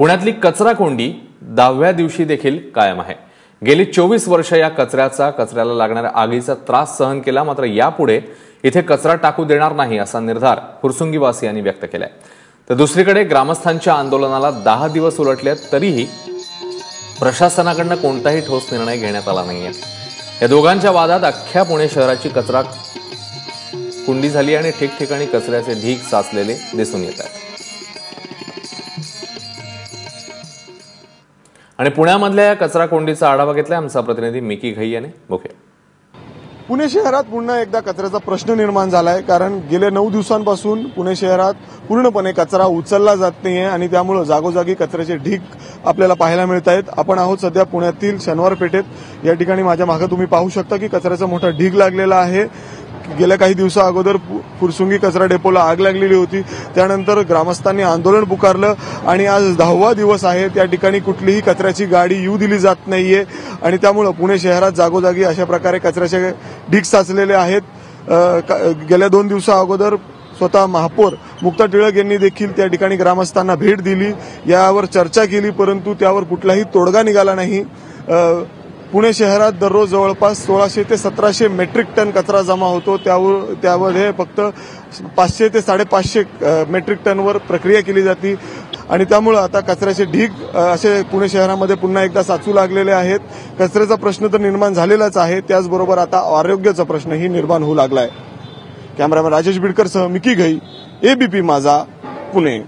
पुण्यातली कचरा कोंडी दहाव्या दिवशी देखील कायम आहे. गेली चोवीस वर्ष या कचऱ्याचा कचऱ्याला लागणाऱ्या आगीचा त्रास सहन केला मात्र यापुढे इथे कचरा टाकू देणार नाही असा निर्धार फुरसुंगीवासियांनी व्यक्त केलाय. तर दुसरीकडे ग्रामस्थांच्या आंदोलनाला दहा दिवस उलटले तरीही प्रशासनाकडनं कोणताही ठोस निर्णय घेण्यात आला नाहीये. या दोघांच्या वादात अख्ख्या पुणे शहराची कचरा कुंडी झाली आणि ठिकठिकाणी कचऱ्याचे ढीक साचलेले दिसून येत आहेत. आणि पुण्यामधल्या या कचरा कोंडीचा आढावा घेतलाय आमचा प्रतिनिधी मिकी घई याने. बघूया. पुणे शहरात पुन्हा एकदा कचऱ्याचा प्रश्न निर्माण झालाय कारण गेल्या नऊ दिवसांपासून पुणे शहरात पूर्णपणे कचरा उचलला जात नाहीये आणि त्यामुळे जागोजागी कचऱ्याचे ढीग आपल्याला पाहायला मिळत आहेत. आपण आहोत सध्या पुण्यातील शनिवार पेठेत या ठिकाणी माझ्या मागे तुम्ही पाहू शकता की कचऱ्याचा मोठा ढीग लागलेला आहे. गेल्या काही दिवसा अगोदर पु- फुरसुंगी कचरा डेपोला आग लागलेली होती. त्यानंतर ग्रामस्थांनी आंदोलन पुकारलं आणि आज दहावा दिवस आहे. त्या ठिकाणी कुठलीही कचऱ्याची गाडी येऊ दिली जात नाहीये. आणि त्यामुळं पुणे शहरात जागोजागी अशा प्रकारे कचऱ्याचे ढीग साचलेले आहेत. गेल्या दोन दिवसा अगोदर स्वतः महापौर मुक्ता टिळक यांनी देखील त्या ठिकाणी ग्रामस्थांना भेट दिली. यावर चर्चा केली परंतु त्यावर कुठलाही तोडगा निघाला नाही. पुणे शहरात दररोज जवळपास सोळाशे ते सतराशे मेट्रिक टन कचरा जमा होतो. त्यावर त्यामध्ये फक्त पाचशे ते साडेपाचशे मेट्रिक टनवर प्रक्रिया केली जाते. आणि त्यामुळं आता कचऱ्याचे ढीग असे पुणे शहरामध्ये पुन्हा एकदा साचू लागलेले आहेत. कचऱ्याचा प्रश्न तर निर्माण झालेलाच आहे. त्याचबरोबर आता आरोग्याचा प्रश्नही निर्माण होऊ लागला आहे कॅमेरामॅन राजेश बिडकरसह मिकी घई एबीपी माझा पुणे.